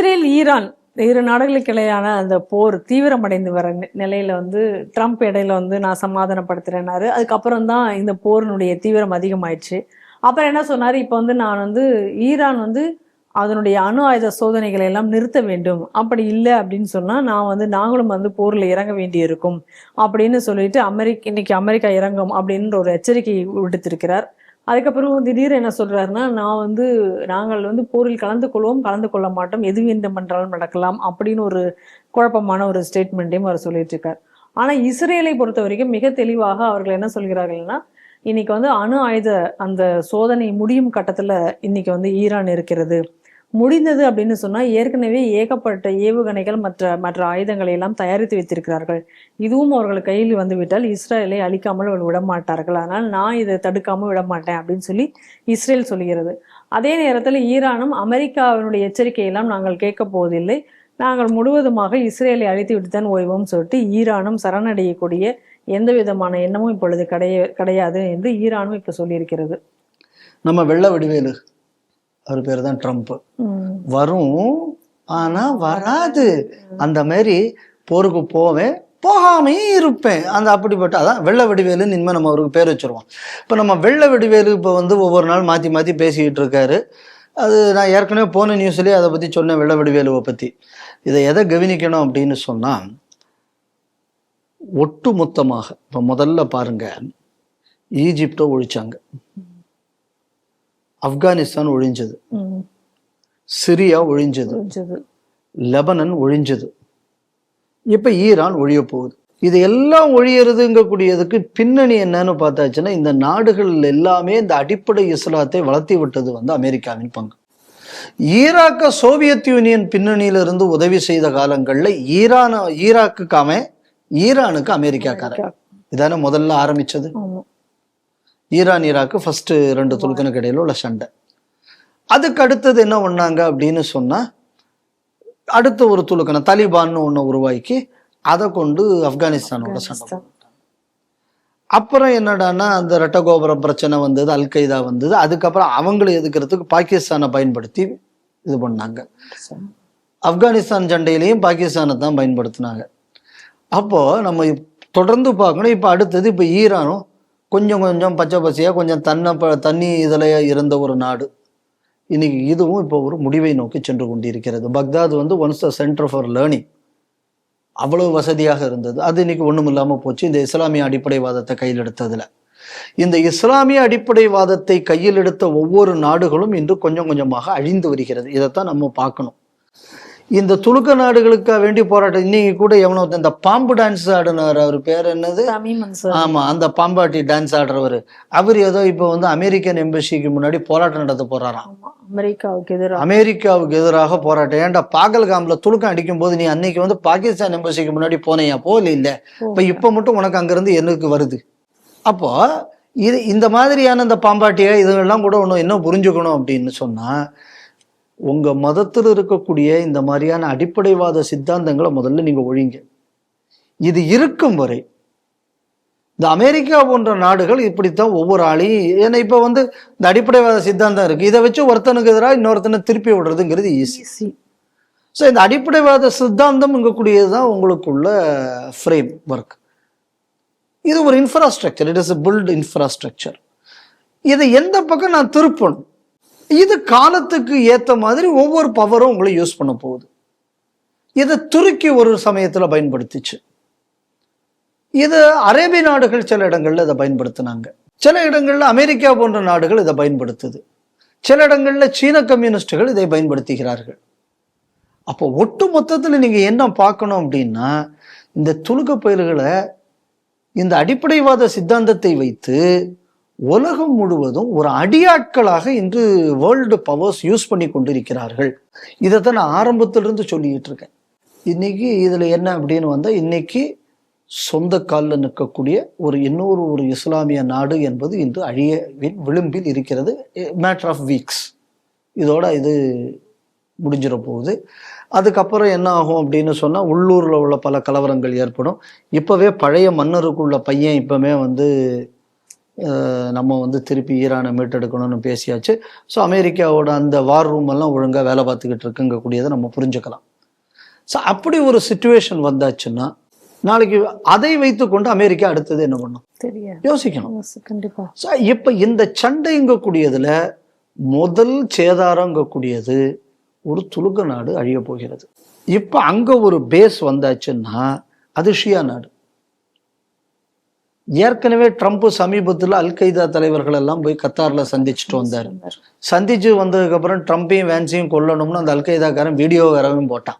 Israel Iran இரு நாடுகளுக்கிடையான அந்த போர் தீவிரமடைந்து வர நிலையில வந்து ட்ரம்ப் இடையில வந்து நான் சமாதானப்படுத்துறேன்னாரு. அதுக்கப்புறம் தான் இந்த போரினுடைய தீவிரம் அதிகமாயிடுச்சு. அப்புறம் என்ன சொன்னார்? இப்போ வந்து நான் வந்து ஈரான் வந்து அதனுடைய அணு ஆயுத சோதனைகளை எல்லாம் நிறுத்த வேண்டும். அப்படி இல்லை அப்படின்னு சொன்னால் நான் வந்து நாங்களும் வந்து போரில் இறங்க வேண்டியிருக்கும் அப்படின்னு சொல்லிட்டு அமெரிக்க இன்னைக்கு அமெரிக்கா இறங்கும் அப்படின்ற ஒரு எச்சரிக்கை விடுத்திருக்கிறார். அதுக்கப்புறம் திடீர் என்ன சொல்றாருன்னா நான் வந்து நாங்கள் வந்து போரில் கலந்து கொள்வோம் கலந்து கொள்ள மாட்டோம் எது வேண்டும் என்றாலும் நடக்கலாம் அப்படின்னு ஒரு குழப்பமான ஒரு ஸ்டேட்மெண்ட்டையும் அவர் சொல்லிட்டு இருக்கார் ஆனால் இஸ்ரேலை பொறுத்த வரைக்கும் மிக தெளிவாக அவர்கள் என்ன சொல்கிறார்கள்னா இன்னைக்கு வந்து அணு ஆயுத அந்த சோதனை முடியும் கட்டத்தில் இன்னைக்கு வந்து ஈரான் இருக்கிறது. முடிந்தது அப்படின்னு சொன்னா ஏற்கனவே ஏகப்பட்ட ஏவுகணைகள் மற்ற மற்ற ஆயுதங்களை எல்லாம் தயாரித்து வைத்திருக்கிறார்கள். இதுவும் அவர்கள் கையில் வந்துவிட்டால் இஸ்ரேலை அழிக்காமல் அவர்கள் விட மாட்டார்கள் அதனால் நான் இதை தடுக்காமல் விட மாட்டேன் அப்படின்னு சொல்லி இஸ்ரேல் சொல்கிறது. அதே நேரத்தில் ஈரானும் அமெரிக்காவினுடைய எச்சரிக்கையெல்லாம் நாங்கள் கேட்க போவதில்லை. நாங்கள் முழுவதுமாக இஸ்ரேலை அழித்து விட்டு தான் ஓய்வோம் சொல்லிட்டு ஈரானும் சரணடையக்கூடிய எந்த விதமான எண்ணமும் இப்பொழுது கிடைய கிடையாது என்று ஈரானும் இப்போ சொல்லியிருக்கிறது. நம்ம வெள்ள வடிவேலு. அவர் பேர் தான் ட்ரம்ப். வரும் ஆனா வராது. அந்த மாதிரி போருக்கு போவேன் போகாமே இருப்பேன். அந்த அப்படிப்பட்ட அதான் வெள்ள வடிவேலுன்னு இனிமேல் நம்ம அவருக்கு பேர் வச்சிருவோம். இப்போ நம்ம வெள்ள வடிவேலு இப்போ வந்து ஒவ்வொரு நாள் மாற்றி மாற்றி பேசிக்கிட்டு இருக்காரு. அது நான் ஏற்கனவே போன நியூஸ்லேயே அதை பற்றி சொன்னேன் வெள்ள வடிவேலுவை பற்றி இதை எதை கவனிக்கணும் அப்படின்னு சொன்னால் ஒட்டு மொத்தமாக இப்போ முதல்ல பாருங்க ஈஜிப்டை ஒழிச்சாங்க. ஆப்கானிஸ்தான் ஒழிஞ்சது. சிரியா ஒழிஞ்சது. லெபனன் ஒழிஞ்சது. இப்ப ஈரான் ஒழிய போகுது. இது எல்லாம் ஒழியறதுங்கக்கூடியதுக்கு பின்னணி என்னன்னு பார்த்தாச்சுன்னா இந்த நாடுகள் எல்லாமே இந்த அடிப்படை இஸ்லாத்தை வளர்த்தி விட்டது வந்து அமெரிக்காவின் பங்கு. ஈராக்க சோவியத் யூனியன் பின்னணியில இருந்து உதவி செய்த காலங்கள்ல ஈரான ஈராக்குக்கு அவன் ஈரானுக்கு அமெரிக்காக்காரன். இதானே முதல்ல ஆரம்பிச்சது? ஈரான் ஈராக்கு ஃபர்ஸ்ட் ரெண்டு துலுக்கனுக்கு இடையில உள்ள சண்டை. அதுக்கு அடுத்தது என்ன பண்ணாங்க அப்படின்னு சொன்னா அடுத்த ஒரு துலுக்கணம் தலிபான்னு ஒன்று உருவாக்கி அதை கொண்டு ஆப்கானிஸ்தானோட சண்டை. அப்புறம் என்னடான்னா அந்த ரெட்டகோபுரம் பிரச்சனை வந்தது அல் கைதா வந்தது அதுக்கப்புறம் அவங்களை எதுக்கிறதுக்கு பாகிஸ்தானை பயன்படுத்தி இது பண்ணாங்க. ஆப்கானிஸ்தான். சண்டையிலையும் பாகிஸ்தானை தான் பயன்படுத்தினாங்க. அப்போ நம்ம தொடர்ந்து பார்க்கணும் இப்போ அடுத்தது இப்போ ஈரானும் கொஞ்சம் கொஞ்சம் பச்சை பசையாக கொஞ்சம் தன்னை ப தண்ணி இதில் இருந்த ஒரு நாடு. இன்னைக்கு இதுவும் இப்போ ஒரு முடிவை நோக்கி சென்று கொண்டிருக்கிறது. பக்தாத் வந்து once the centre for learning அவ்வளவு வசதியாக இருந்தது. அது இன்னைக்கு ஒன்றும் இல்லாமல் போச்சு. இந்த இஸ்லாமிய அடிப்படைவாதத்தை கையில் எடுத்ததில். இந்த இஸ்லாமிய அடிப்படைவாதத்தை கையில் எடுத்த ஒவ்வொரு நாடுகளும் இன்று கொஞ்சம் கொஞ்சமாக அழிந்து வருகிறது. இதைத்தான் நம்ம பார்க்கணும். இந்த துலுக்க நாடுகளுக்காக வேண்டி போராட்டம். இன்னைக்கு கூட எவனோ இந்த பாம்பு டான்ஸ் ஆடினார். அவர் பேர் என்னது. ஆமா அந்த பாம்பாட்டி டான்ஸ் ஆடுறவர். அவர் ஏதோ இப்போ வந்து அமெரிக்கன் எம்பசிக்கு முன்னாடி போராட்டம் நடத்த போறாராம். அமெரிக்காவுக்கு எதிராக. அமெரிக்காவுக்கு எதிராக போராட்டம். ஏன்டா பாகல்காம்ல துலுக்கம் அடிக்கும் போது நீ அன்னைக்கு வந்து பாகிஸ்தான் எம்பசிக்கு முன்னாடி போனையா? போகல இல்ல. இப்ப இப்ப மட்டும் உனக்கு அங்கிருந்து எனக்கு வருது. அப்போ இது இந்த மாதிரியான இந்த பாம்பாட்டிய இதெல்லாம் கூட ஒண்ணு என்ன புரிஞ்சுக்கணும் அப்படின்னு சொன்னா உங்க மதத்தில் இருக்கக்கூடிய இந்த மாதிரியான அடிப்படைவாத சித்தாந்தங்களை முதல்ல நீங்க ஒழிங்க. இது இருக்கும் வரை இந்த அமெரிக்கா போன்ற நாடுகள் இப்படித்தான் ஒவ்வொரு ஆளையும் ஏன்னா இப்ப வந்து இந்த அடிப்படைவாத சித்தாந்தம் இருக்கு. இதை வச்சு ஒருத்தனுக்கு எதிராக இன்னொருத்தனை திருப்பி விடுறதுங்கிறது ஈஸி ஸோ இந்த அடிப்படைவாத சித்தாந்தம் இங்கக்கூடியது தான் உங்களுக்குள்ள ஃப்ரேம் ஒர்க் இது ஒரு infrastructure it is built infrastructure இதை எந்த பக்கம் நான் திருப்பணும்? இது காலத்துக்கு ஏற்ற மாதிரி ஒவ்வொரு பவரும் உங்களை யூஸ் பண்ண போகுது. இதை துருக்கி ஒரு சமயத்தில் பயன்படுத்திச்சு. இது அரேபிய நாடுகள் சில இடங்களில் இதை பயன்படுத்தினாங்க. சில இடங்களில் அமெரிக்கா போன்ற நாடுகள் இதை பயன்படுத்துது. சில இடங்களில் சீன கம்யூனிஸ்டுகள் இதை பயன்படுத்துகிறார்கள். அப்போ ஒட்டு மொத்தத்தில் நீங்கள் என்ன பார்க்கணும் அப்படின்னா இந்த துலுக்க பயிர்களை இந்த அடிப்படைவாத சித்தாந்தத்தை வைத்து உலகம் முழுவதும் ஒரு அடியாட்களாக இன்று வேர்ல்டு பவர்ஸ் யூஸ் பண்ணி கொண்டிருக்கிறார்கள். தான் நான் ஆரம்பத்திலிருந்து சொல்லிட்டு இருக்கேன். இன்னைக்கு இதில் என்ன அப்படின்னு வந்தால் இன்னைக்கு சொந்த காலில் நிற்கக்கூடிய ஒரு இன்னொரு ஒரு இஸ்லாமிய நாடு என்பது இன்று அழிய விளிம்பில் இருக்கிறது. மேட்ரு ஆஃப் வீக்ஸ் இதோட இது முடிஞ்சிட போகுது. அதுக்கப்புறம் என்ன ஆகும் அப்படின்னு சொன்னால் உள்ளூரில் உள்ள பல கலவரங்கள் ஏற்படும். இப்போவே பழைய மன்னருக்குள்ள பையன் இப்போவே வந்து நம்ம வந்து திருப்பி ஈரானை மீட்டெடுக்கணும்னு பேசியாச்சு. ஸோ அமெரிக்காவோட அந்த வார் ரூம் எல்லாம் ஒழுங்காக வேலை பார்த்துக்கிட்டு இருக்குங்கக்கூடியதை நம்ம புரிஞ்சுக்கலாம். ஸோ அப்படி ஒரு சுச்சுவேஷன் வந்தாச்சுன்னா நாளைக்கு அதை வைத்துக்கொண்டு அமெரிக்கா அடுத்தது என்ன பண்ணும்? யோசிக்கணும். கண்டிப்பா. ஸோ இப்போ இந்த சண்டைங்கக்கூடியதுல முதல் சேதாரங்கக்கூடியது ஒரு துலுக்க நாடு அழிய போகிறது. இப்போ அங்க ஒரு பேஸ் வந்தாச்சுன்னா அது ஷியா நாடு. ஏற்கனவே ட்ரம்ப் சமீபத்தில் அல் கைதா தலைவர்கள் எல்லாம் போய் கத்தார்ல சந்திச்சுட்டு வந்தார். சந்திச்சு வந்ததுக்கு அப்புறம் ட்ரம்பையும் வேன்ஸையும் கொல்லணும்னு அந்த அல் கைதாக்காரன் வீடியோ வரவும் போட்டான்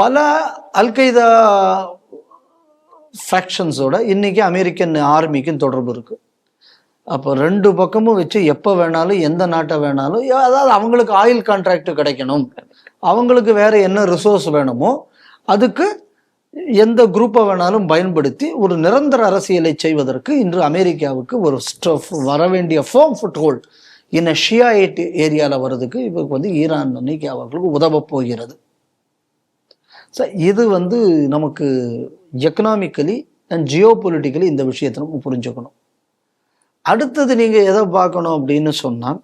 பல அல் கைதா ஃபேக்ஷன்ஸோட இன்னைக்கு அமெரிக்கன் ஆர்மிக்கும் தொடர்பு இருக்கு. அப்போ ரெண்டு பக்கமும் வச்சு எப்போ வேணாலும் எந்த நாட்டை வேணாலும் அதாவது அவங்களுக்கு ஆயில் கான்ட்ராக்ட் கிடைக்கணும். அவங்களுக்கு வேற என்ன ரிசோர்ஸ் வேணுமோ அதுக்கு எந்த குரூப்பை வேணாலும் பயன்படுத்தி ஒரு நிரந்தர அரசியலை செய்வதற்கு இன்று அமெரிக்காவுக்கு ஒரு ஸ்டஃப் வர வேண்டிய ஃபோம் ஃபுட் ஹோல்ட் இன்ன ஷியாயிட் ஏரியாவில் வர்றதுக்கு இப்போ வந்து ஈரான் அன்னைக்கு அவர்களுக்கு உதவப் போகிறது. ஸோ இது வந்து நமக்கு எக்கனாமிக்கலி அண்ட் ஜியோ இந்த விஷயத்தை நம்ம புரிஞ்சுக்கணும். அடுத்தது நீங்கள் எதை பார்க்கணும் அப்படின்னு சொன்னால்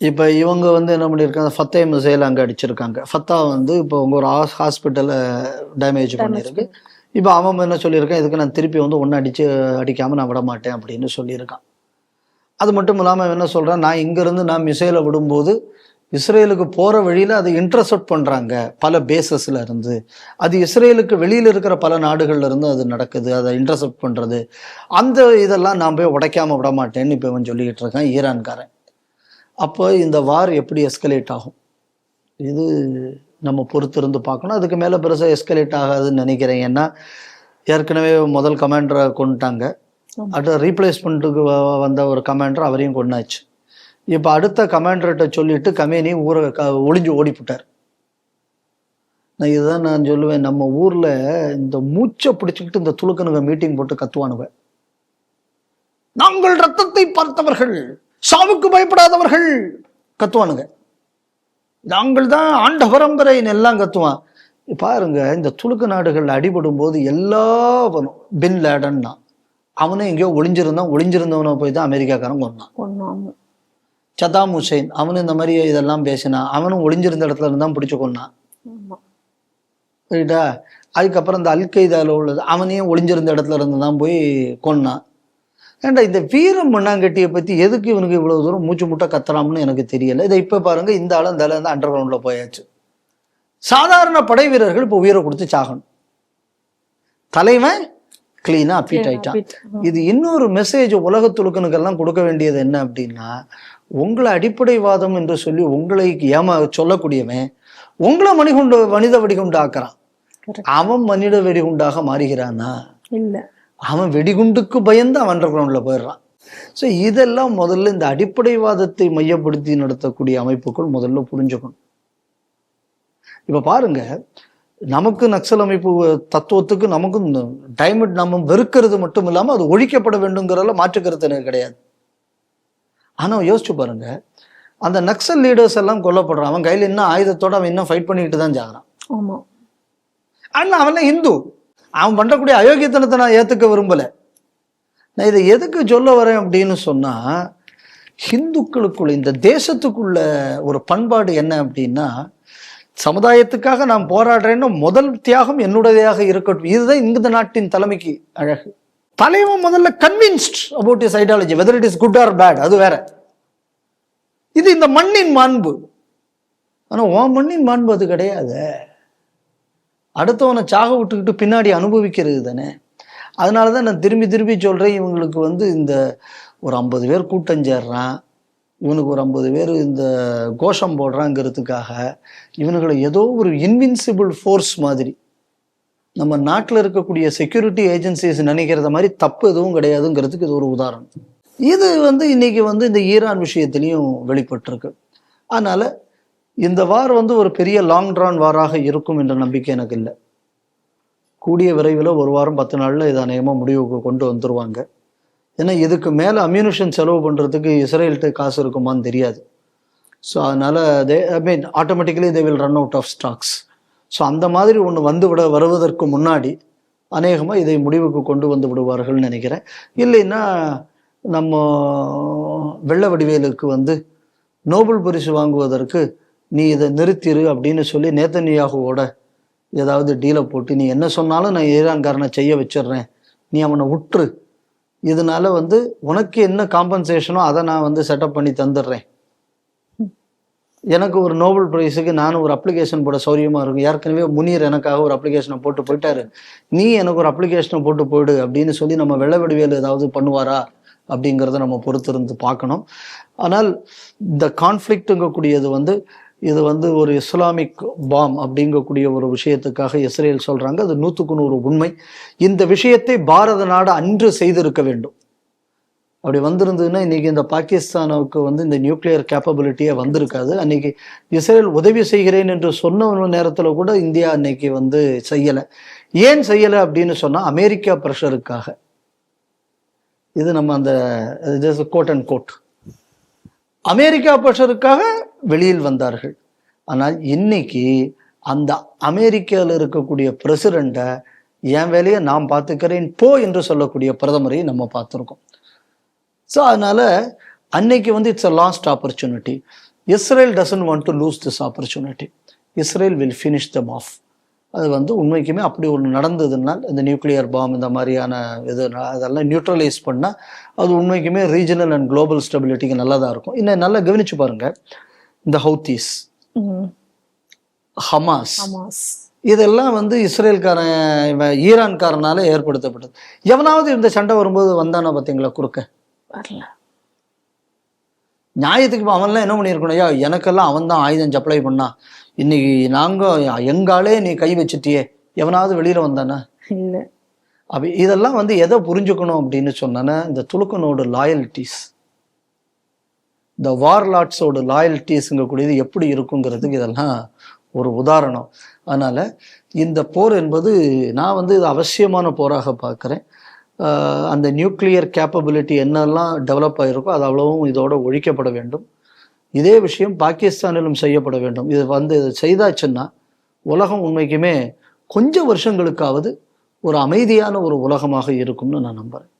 இப்போ இவங்க வந்து என்ன பண்ணியிருக்காங்க ஃபத்தே மிசைல் அங்கே அடிச்சிருக்காங்க. ஃபத்தா வந்து இப்போ உங்க ஒரு ஹாஸ்பிட்டலை டேமேஜ் பண்ணியிருக்கு இப்போ அவன் என்ன சொல்லியிருக்கான்? இதுக்கு நான் திருப்பி வந்து ஒன்று அடிச்சு அடிக்காமல் நான் விட மாட்டேன் அப்படின்னு சொல்லியிருக்கான். அது மட்டும் இல்லாமல் என்ன சொல்கிறான் நான் இங்கேருந்து நான் மிசைலை விடும்போது இஸ்ரேலுக்கு போகிற வழியில் அதை இன்டர்செப்ட் பண்ணுறாங்க பல பேசஸ்ல இருந்து. அது இஸ்ரேலுக்கு வெளியில் இருக்கிற பல நாடுகள்ல இருந்து அது நடக்குது அதை இன்டர்செப்ட் பண்ணுறது அந்த இதெல்லாம் நான் போய் உடைக்காம விட மாட்டேன்னு இப்போ இவன் சொல்லிக்கிட்டு இருக்கான் ஈரான்காரன். அப்போ இந்த வார் எப்படி எஸ்கலேட் ஆகும்? இது நம்ம பொறுத்திருந்து பார்க்கணும். அதுக்கு மேலே பெருசாக எஸ்கலேட் ஆகாதுன்னு நினைக்கிறேன். ஏன்னா ஏற்கனவே முதல் கமாண்டரை கொண்டுட்டாங்க. அடுத்த ரீப்ளேஸ்மெண்ட்டுக்கு வந்த ஒரு கமாண்டர் அவரையும் கொண்டாச்சு இப்போ அடுத்த கமாண்டர்கிட்ட சொல்லிட்டு கமேனி ஊரை க ஒளிஞ்சு ஓடிப்புட்டார். நான் இதுதான் நான் சொல்லுவேன். நம்ம ஊரில் இந்த மூச்சை பிடிச்சிக்கிட்டு இந்த துளுக்கனுங்க மீட்டிங் போட்டு கத்துவானுவ நாங்கள் ரத்தத்தை பார்த்தவர்கள். சாவுக்கு பயப்படாதவர்கள் கத்துவானுங்க. நாங்கள் தான் ஆண்ட பரம்பரைன்னு எல்லாம் கத்துவான். பாருங்க இந்த துலுக்கு நாடுகள் அடிபடும் போது எல்லாவனும் பின் லேடன்னா அவனும் எங்கேயோ ஒளிஞ்சிருந்தான் ஒளிஞ்சிருந்தவனை போய் தான் அமெரிக்காக்காரன் கொண்டான் சதாம் ஹுசைன் அவனும் இந்த மாதிரி இதெல்லாம் பேசினான். அவனும் ஒளிஞ்சிருந்த இடத்துல இருந்து தான் பிடிச்சு கொண்டான் ஆமா. ரைட்டா அதுக்கப்புறம் இந்த அல்கைதால உள்ளது அவனையும் ஒளிஞ்சிருந்த இடத்துல இருந்து தான் போய் கொன்னான். ஏன்டா இந்த வீரம் மண்ணாங்கட்டியை பத்தி எதுக்கு இவனுக்கு இவ்வளவு தூரம் மூச்சு முட்டை கத்துறாம்னு எனக்கு தெரியல. இதை இப்ப பாருங்க இந்த ஆளும் இந்த ஆளு அண்டர் கிரவுண்ட்ல போயாச்சு. சாதாரண படை வீரர்கள் இப்போ உயிரை கொடுத்து சாகணும். தலைவன் கிளீனா அப்பீட் ஆயிட்டான். இது இன்னொரு மெசேஜ் உலகத்துலுக்கனுக்கெல்லாம் கொடுக்க வேண்டியது என்ன அப்படின்னா உங்களை அடிப்படைவாதம் என்று சொல்லி உங்களை ஏமா சொல்லக்கூடியவன் உங்களை மணிகுண்டு மனித வெடிகுண்டு ஆக்குறான் Correct. அவன் மனித வெடிகுண்டாக மாறுகிறானா? இல்ல. அவன் வெடிகுண்டுக்கு பயந்து அவன் அண்டர் கிரவுண்ட்ல போயிடுறான். ஸோ இதெல்லாம் முதல்ல இந்த அடிப்படைவாதத்தை மையப்படுத்தி நடத்தக்கூடிய அமைப்புகள் முதல்ல புரிஞ்சுக்கணும். இப்ப பாருங்க நமக்கு நக்சல் அமைப்பு தத்துவத்துக்கு நமக்கும் டைமண்ட் நம்ம வெறுக்கிறது மட்டும் இல்லாம அது ஒழிக்கப்பட வேண்டுங்கிறதுல மாற்று கருத்து எனக்கு கிடையாது. ஆனா யோசிச்சு பாருங்க அந்த நக்சல் லீடர்ஸ் எல்லாம் கொல்லப்படுறான். அவன் கையில இன்னும் ஆயுதத்தோட அவன் இன்னும் ஃபைட் பண்ணிக்கிட்டு தான் ஜாகிறான். ஆமா. ஆனா அவன் இந்து. அவன் பண்ணக்கூடிய அயோக்கியத்தனத்தை நான் ஏற்றுக்க விரும்பல. நான் இதை எதுக்கு சொல்ல வரேன் அப்படின்னு சொன்னால் ஹிந்துக்களுக்குள்ள இந்த தேசத்துக்குள்ள ஒரு பண்பாடு என்ன அப்படின்னா சமுதாயத்துக்காக நான் போராடுறேன்னு முதல் தியாகம் என்னுடையதாக இருக்கட்டும். இதுதான் இந்த நாட்டின் தலைமைக்கு அழகு. தலைவன் முதல்ல convinced about is ideology whether it is good or bad அது வேற. இது இந்த மண்ணின் மாண்பு. ஆனால் உன் மண்ணின் மாண்பு அது கிடையாது. அடுத்தவனை சாக விட்டுக்கிட்டு பின்னாடி அனுபவிக்கிறது தானே? அதனால தான் நான் திரும்பி திரும்பி சொல்கிறேன் இவங்களுக்கு வந்து இந்த ஒரு ஐம்பது பேர் கூட்டம் சேர்றான் இவனுக்கு ஒரு ஐம்பது பேர் இந்த கோஷம் போடுறாங்கிறதுக்காக இவனுங்களை ஏதோ ஒரு இன்வின்சிபிள் ஃபோர்ஸ் மாதிரி நம்ம நாட்டில் இருக்கக்கூடிய செக்யூரிட்டி ஏஜென்சிஸ் நினைக்கிறத மாதிரி தப்பு எதுவும் கிடையாதுங்கிறதுக்கு இது ஒரு உதாரணம். இது வந்து இன்னைக்கு வந்து இந்த ஈரான் விஷயத்திலையும் வெளிப்பட்டிருக்கு. அதனால இந்த வார் வந்து ஒரு பெரிய லாங் ட்ரான் வாராக இருக்கும் என்ற நம்பிக்கை எனக்கு இல்லை. கூடிய விரைவில் ஒரு வாரம் பத்து நாளில் இது அநேகமாக முடிவுக்கு கொண்டு வந்துருவாங்க. ஏன்னா இதுக்கு மேலே அம்யூனிஷன் செலவு பண்ணுறதுக்கு இஸ்ரேல்கிட்ட காசு இருக்குமான்னு தெரியாது. ஸோ அதனால் they I mean automatically they will run out of stocks so அந்த மாதிரி ஒன்று வந்து விட வருவதற்கு முன்னாடி அநேகமாக இதை முடிவுக்கு கொண்டு வந்து விடுவார்கள்னு நினைக்கிறேன். இல்லைன்னா நம்ம வெள்ள வடிவேலுக்கு வந்து நோபல் பரிசு வாங்குவதற்கு நீ இதை நிறுத்திரு அப்படின்னு சொல்லி நேத்தனியாகுவோட ஏதாவது டீலை போட்டு நீ என்ன சொன்னாலும் நான் ஈரான்காரனை செய்ய வச்சிடுறேன். நீ அவனை விட்டுரு. இதனால வந்து உனக்கு என்ன காம்பன்சேஷனோ அதை நான் வந்து செட்டப் பண்ணி தந்துடுறேன். எனக்கு ஒரு நோபல் பிரைஸுக்கு நானும் ஒரு அப்ளிகேஷன் போட சௌரியமாக இருக்கும். ஏற்கனவே முனீர் எனக்காக ஒரு அப்ளிகேஷனை போட்டு போயிட்டாரு. நீ எனக்கு ஒரு அப்ளிகேஷனை போட்டு போயிடு அப்படின்னு சொல்லி நம்ம வெள்ள வடிவேல் ஏதாவது பண்ணுவாரா அப்படிங்கிறத நம்ம பொறுத்திருந்து பார்க்கணும். ஆனால் இந்த கான்ஃப்ளிக்ட்டுங்கக்கூடியது வந்து இது வந்து ஒரு இஸ்லாமிக் பாம் அப்படிங்கக்கூடிய ஒரு விஷயத்துக்காக இஸ்ரேல் சொல்கிறாங்க அது நூற்றுக்கு நூறு உண்மை. இந்த விஷயத்தை பாரத நாடு அன்று செய்திருக்க வேண்டும். அப்படி வந்திருந்ததுன்னா இன்னைக்கு இந்த பாகிஸ்தானுக்கு வந்து இந்த நியூக்ளியர் கேப்பபிலிட்டியே வந்திருக்காது. அன்னைக்கு இஸ்ரேல் உதவி செய்கிறேன் என்று சொன்ன நேரத்தில் கூட இந்தியா அன்னைக்கு வந்து செய்யலை. ஏன் செய்யலை அப்படின்னு சொன்னால் அமெரிக்கா ப்ரெஷருக்காக இது நம்ம அந்த கோட் அண்ட் கோட் அமெரிக்கா பிரஷருக்காக வெளியில் வந்தார்கள். ஆனால் இன்னைக்கு அந்த அமெரிக்காவில் இருக்கக்கூடிய பிரசிடண்ட்டை என் வேலையை நான் பார்த்துக்கிறேன் போ என்று சொல்லக்கூடிய பிரதமரை நம்ம பார்த்துருக்கோம். ஸோ அதனால அன்னைக்கு வந்து it's a last opportunity Israel doesn't want to lose this opportunity Israel will finish them off அது வந்து உண்மைக்குமே அப்படி ஒன்று நடந்ததுனால் இந்த நியூக்ளியர் பாம் இந்த மாதிரியான இது அதெல்லாம் நியூட்ரலைஸ் பண்ணால் அது உண்மைக்குமே ரீஜனல் அண்ட் குளோபல் ஸ்டெபிலிட்டிக்கு நல்லதாக இருக்கும். இன்னும் நல்லா கவனிச்சு பாருங்க. இந்த ஹவுத்தீஸ். Hamas Hamas. இதெல்லாம் வந்து இஸ்ரேல்காரன் ஈரான்காரனால ஏற்படுத்தப்பட்டது. எவனாவது இந்த சண்டை வரும்போது வந்தானா பார்த்தீங்களா குறுக்க? வரல. நியாயத்துக்கு அவன்லாம் என்ன பண்ணியிருக்கணும்? ஐயா எனக்கெல்லாம் அவன் தான் ஆயுதம் சப்ளை பண்ணான் இன்னைக்கு நாங்கள் எங்காலே நீ கை வச்சிட்டியே எவனாவது வெளியில வந்தானா? இல்ல. அப்ப இதெல்லாம் வந்து எதை புரிஞ்சுக்கணும் அப்படின்னு சொன்னா இந்த துலுக்கனோட லாயல்ட்டிஸ் இந்த வார்லாட்ஸோட லாயல்ட்டிஸ்ங்கக்கூடியது எப்படி இருக்குங்கிறதுக்கு இதெல்லாம் ஒரு உதாரணம். அதனால இந்த போர் என்பது நான் வந்து இது அவசியமான போராக பார்க்குறேன். அந்த நியூக்ளியர் கேப்பபிலிட்டி என்னெல்லாம் டெவலப் ஆகிருக்கோ அது அவ்வளவும் இதோடு ஒழிக்கப்பட வேண்டும். இதே விஷயம் பாகிஸ்தானிலும் செய்யப்பட வேண்டும். இது வந்து இதை செய்தாச்சுன்னா உலகம் உண்மைக்குமே கொஞ்சம் வருஷங்களுக்காவது ஒரு அமைதியான ஒரு உலகமாக இருக்கும்னு நான் நம்புகிறேன்